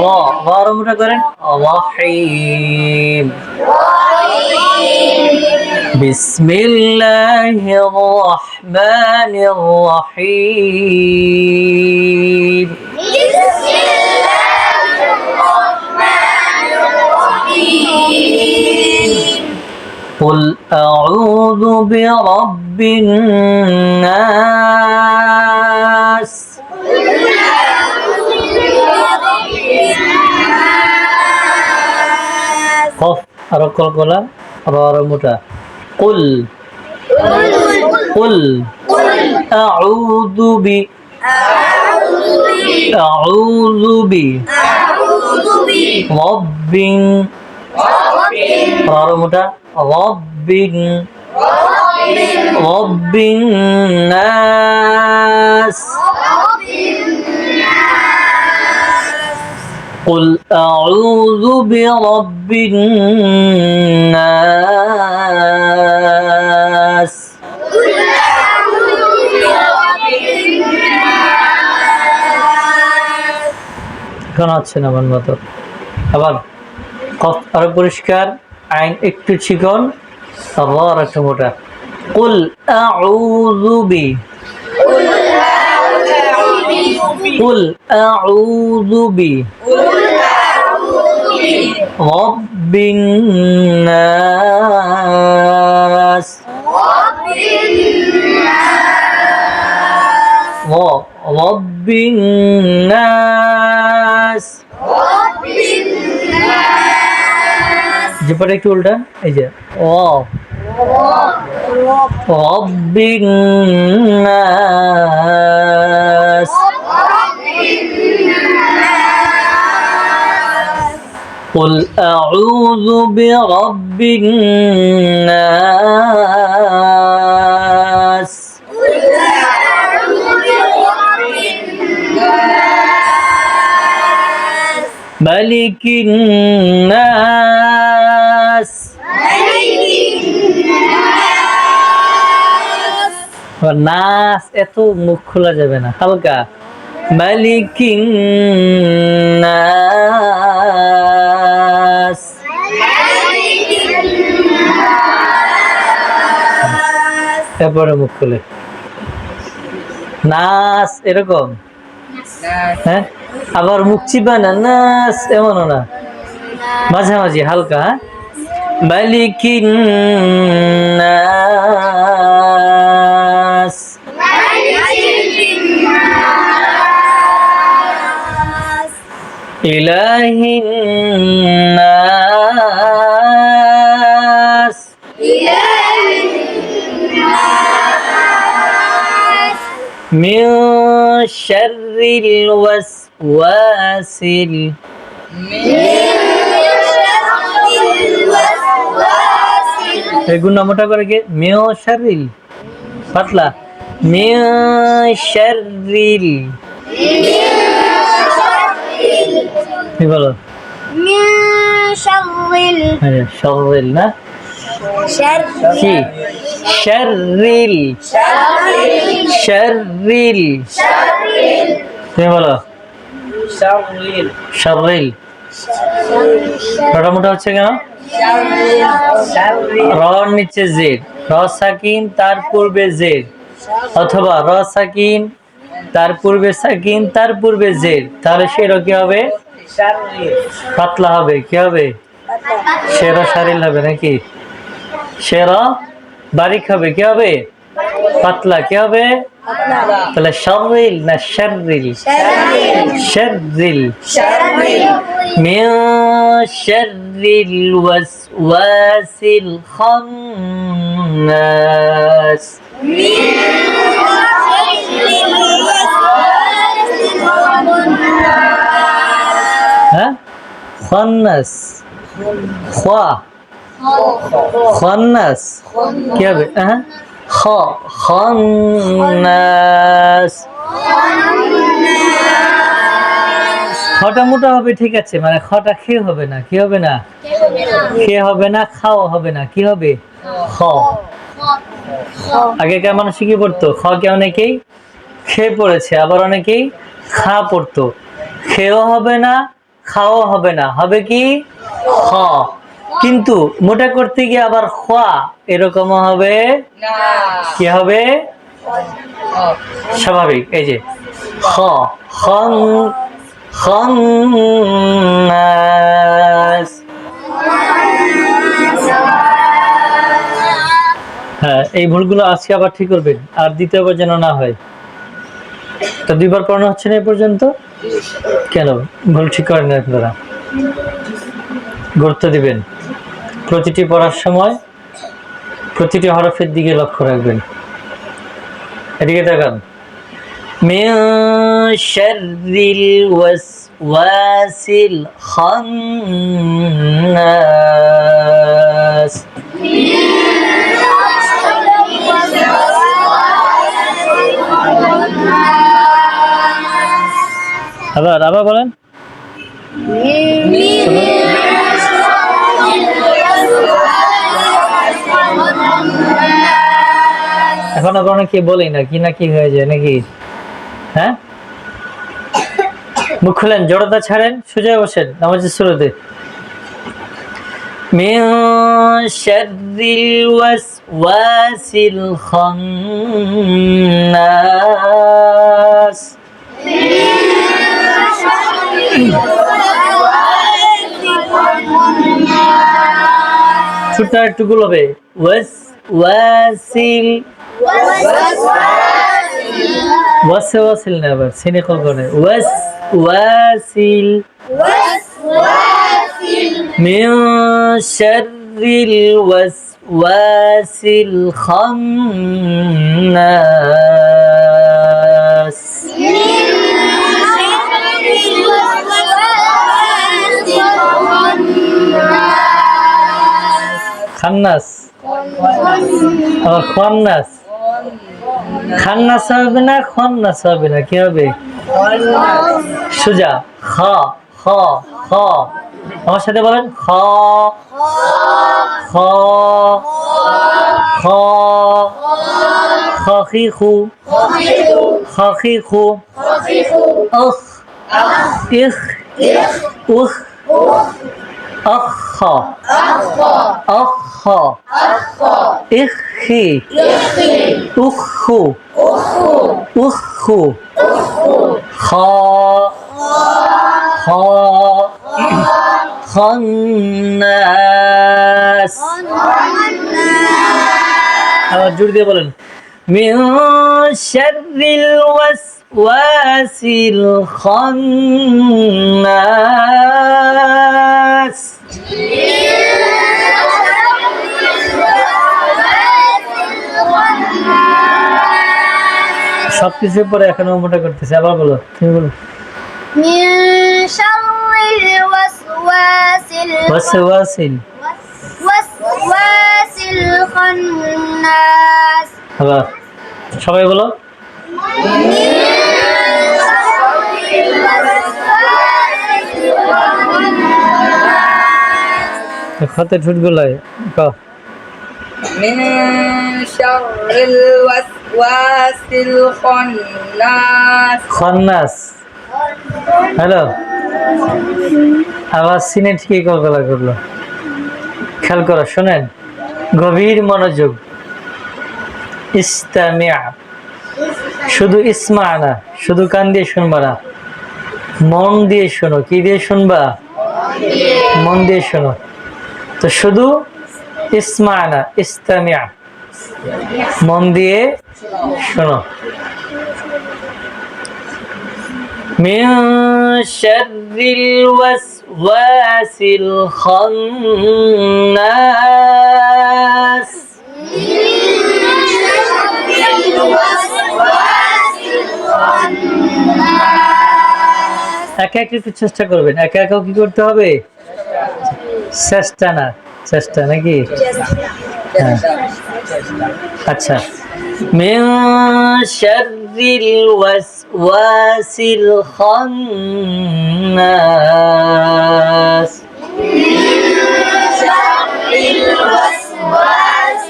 را را رو করেন رحيم بسم الله الرحمن الرحيم قل أعوذ برب الناس আরও কলকলা আরও আরও মোটা। কুল। কুল। আউযু বি আউযু আরও মোটা। নাস। قل أعوذ برب الناس এখন হচ্ছে না মন মতো আবার কফ আরো পরিষ্কার আইন একটু চিকন আবার একটু মোটা কুল আউযু বি কুল আউযু বি رب الناس ر- رب الناس যে পরে একটু উল্টা এই যে ও رب الناس قل أعوذ برب الناس ملك الناس আবার নাস এত মুখ খোলা যাবে না হালকা মালিকিন নাস এরপরে মুখ খুলে। নাস এরকম? হ্যাঁ? আবার মুখ চিবা না নাস এমনও না। মাঝামাঝি হালকা হ্যাঁ? মালিকিন নাস। ইলাহিন من شر الوسواس ال- এই গুণ মোটা করে কে মেয় শারিল পাতলা মেয় শারিল কি বলো من شر ال- আরে শারিল না কি শারিল শারিল তুমি বলো। শারিল মোটা মোটা হচ্ছে কেন রর নিচে জেড র সাকিন তার পূর্বে জেড অথবা র সাকিন তার পূর্বে সাকিন তার পূর্বে জেড তাহলে সেরো কি হবে? পাতলা হবে কি হবে? সেরা সারিল হবে নাকি? সেরা বারিক হবে কি হবে পাতলা কি হবে তাহলে শারিল না শারিল শারিল من شر الوسواس الخناس ها خناس خوا খন্নাস। কি হবে? হ্যাঁ খ, খন্নাস। খটা মোটা হবে, ঠিক আছে মানে খটা খেয়ে হবে না, কি হবে না? খেয়ে হবে না, খাওয়া হবে না, কি হবে? খ। আগেকার মানুষ কি পড়তো? খ কে অনেকেই খেয়ে পড়েছে, আবার অনেকেই খা পড়তো। খেয়েও হবে না খাওয়া হবে না, হবে কি? খ। কিন্তু মোটা করতে গিয়ে আবার খোয়া এরকমও হবে? কি হবে? স্বাভাবিক এই যে খ খন খন্নাস হ্যাঁ এই ভুলগুলো আজকে আবার ঠিক করবেন আর দ্বিতীয়বার যেন না হয়। তো দুইবার পড়ানো হচ্ছে না এই পর্যন্ত? কেন? ভুল ঠিক করেন আপনারা। গুরুত্ব দিবেন। প্রতিটি পড়ার সময় প্রতিটি হরফের দিকে লক্ষ্য রাখবেন। এদিকে দেখান মিল ওয়াসিল খান্নাস। আবার আবার বলেন। এখন আবার অনেকে বলি না কি না কি হয়ে যায় নাকি হ্যাঁ মুখ খুলেন জড়তা ছাড়েন সোজা বসেন নামাজের শুরুতে من شر الوسواس الخناس ছোট্ট একটু গুলোবে ওয়াস ওয়াসিল وَسِ وَسِل نَبَر سِنِ قَوْنَ وَسْ وَاسِل وَسْ وَاسِل مِنْ شَرِّ الْوَسْوَاسِ الْخَنَّاسِ. خنس خنس آه، খান্নাস হবে না খন্নাস হবে না, কি হবে? সুজা, খ খ খ। আমার সাথে বলেন, খ খ খ খি খু খি খু উখ ইখ উখ أخ أخ إخي أخ أخ خا خا خناس আবার জোর দিয়ে বলেন من شر الوسواس ওয়াসিল খন্নাস সব কিছুর পরে এখন মোটা করতেছে আবার বলো তুমি বলো। সবাই বলো। খাতে ঠুটগুলাই ক من شر الوسواس الخناس খন্নাস হ্যালো আবার সিনে ঠিকই কলকলা করলো খেয়াল করো শোনেন গভীর মনোযোগ ইস্তামিয়া শুধু ইসমা না শুধু কান দিয়ে শুনবা না মন দিয়ে শোনো কি দিয়ে শুনবা মন দিয়ে শোনো তো শুধু ইসমা না ইস্তামিয়া মন দিয়ে শোনো من شر الوسواس الخناس একা একা একটু চেষ্টা করবেন একা একাও কি করতে হবে চেষ্টা না চেষ্টা নাকি হ্যাঁ আচ্ছা من شر الوسواس الخناس من شر الوسواس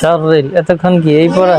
শাররিল এতক্ষণ কি এই পড়া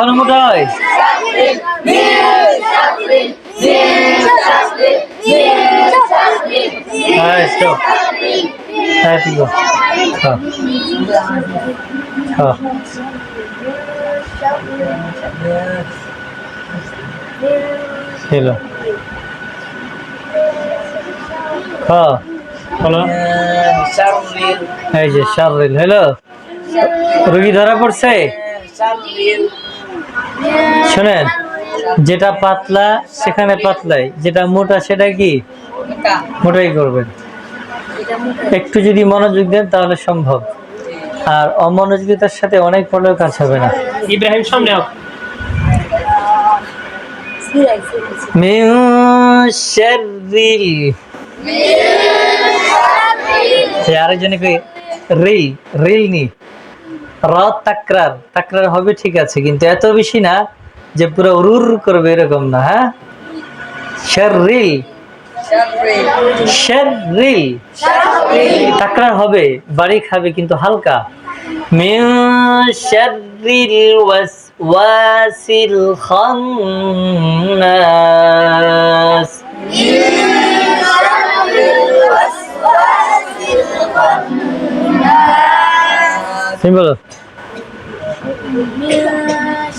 এখনও মোটা হয়? হ্যাঁ, হ্যাঁ, হ্যাঁ।, হ্যাঁ। রুগী ধরা পড়ছে? শোনেন যেটা পাতলা সেখানে পাতলাই যেটা মোটা সেটা কি? মোটাই করবেন। একটু যদি মনোযোগ দেন তাহলে সম্ভব। আর অমনোযোগিতার সাথে অনেক পড়লেও কাজ হবে না। ইব্রাহিম সামনে হোক মিউ আরেকজনে রিল রিল নি। র তাকরার তাকরার হবে ঠিক আছে, কিন্তু এত বেশি না যে পুরো উরুর করবে এরকম না হ্যাঁ? শাররিল। শাররিল। তাকরার হবে, বাড়ি খাবে কিন্তু হালকা। মিউ শাররিল ওয়াসওয়াসিল খান্নাস। তুমি বলো من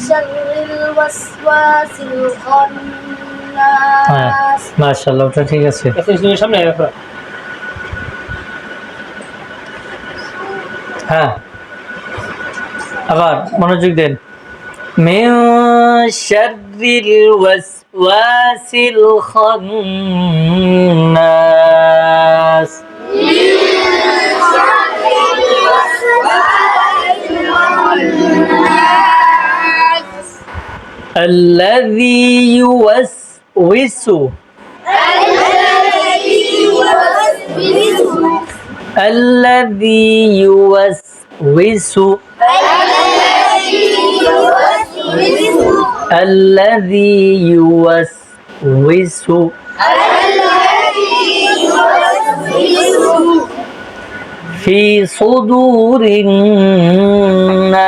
شر الوسواس হ্যাঁ الخناس মাশাআল্লাহ ওটা ঠিক আছে এখন তুমি সামনে রাখো হ্যাঁ আবার মনোযোগ দেন মিউ শাররিল ওয়াসওয়াসিল খান্নাস الذي يوسوس. الذي يوسوس. الذي يوسوس. في صدور الناس.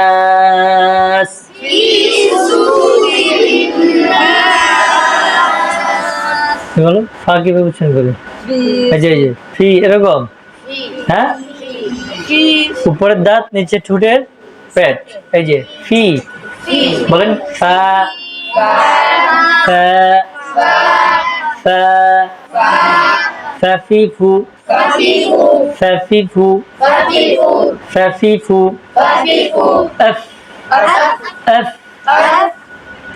বলো ফা কিভাবে উচ্চারণ করে এই যে এই যে ফি এরকম হ্যাঁ উপরের দাঁত নিচে ঠোঁটের পেট এই যে ফি বলেন ফা ফা ফা ফাফিফু ফাফিফু ফাফিফু اف اف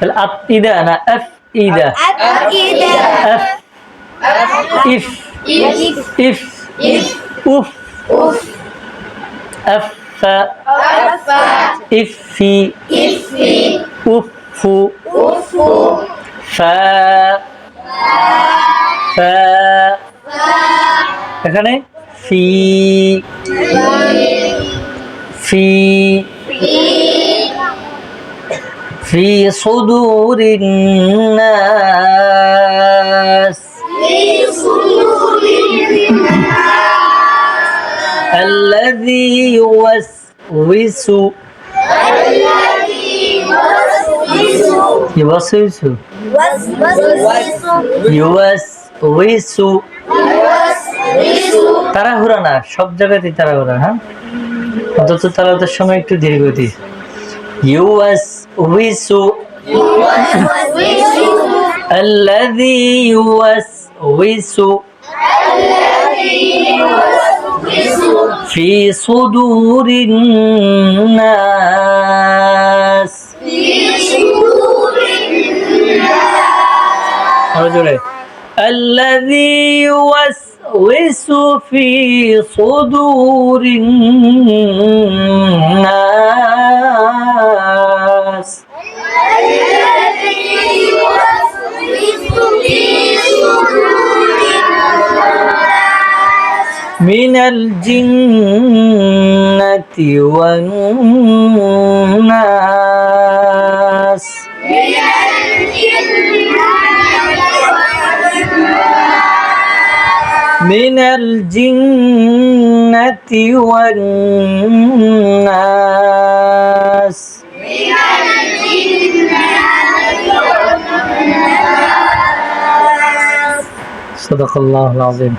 الأف إذا أنا أف إذا أف إف إف أف أف إفي أف فا فا এখানে ফি ফি في صدور الناس الذي يوسوس يوسوس يوسوس তাড়াহুড়া না সব জায়গাতেই তাড়াহুড়া হ্যাঁ অন্তত তাড়াতার সময় একটু ধীরগতি ইউএস وس الذي يوسوس. في صدور الناس. في صدور الناس الذي يوسوس. رجل الذي يوسوس في صدور الناس. من الجنة والناس من الجنة والناس. صدق الله العظيم.